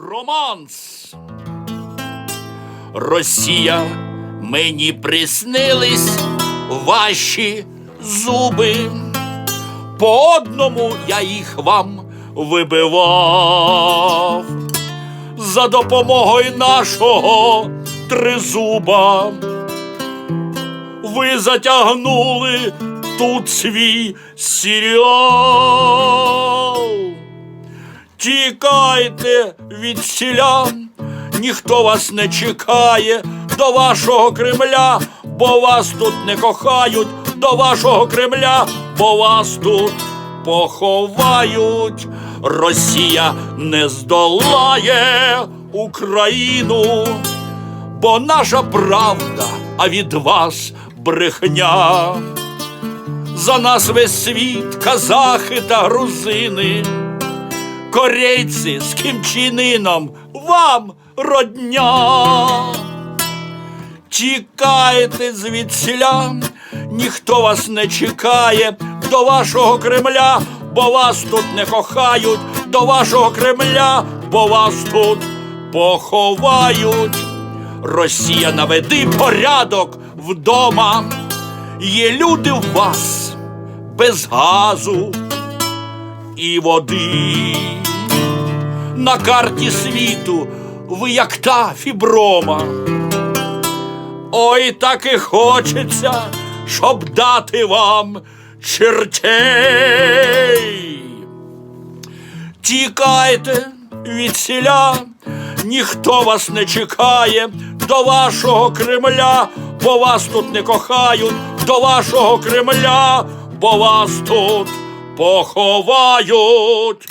Романс. Росія, мені приснились ваші зуби. По одному я їх вам вибивав. За допомогою нашого тризуба. Ви затягнули тут свій серіал. Тікайте від селян, ніхто вас не чекає до вашого Кремля, бо вас тут не кохають, до вашого Кремля, бо вас тут поховають. Росія не здолає Україну, бо наша правда, а від вас брехня. За нас весь світ, казахи та грузини корейці з кімчинином вам родня. Тікайте звідсіля, ніхто вас не чекає до вашого Кремля, бо вас тут не кохають, до вашого Кремля, бо вас тут поховають. Росія наведи порядок вдома. Є люди в вас без газу і води. На карті світу ви як та фіброма. Ой, так і хочеться, щоб дати вам чертей. Тікайте від селя, ніхто вас не чекає до вашого Кремля, бо вас тут не кохають, до вашого Кремля, бо вас тут поховають.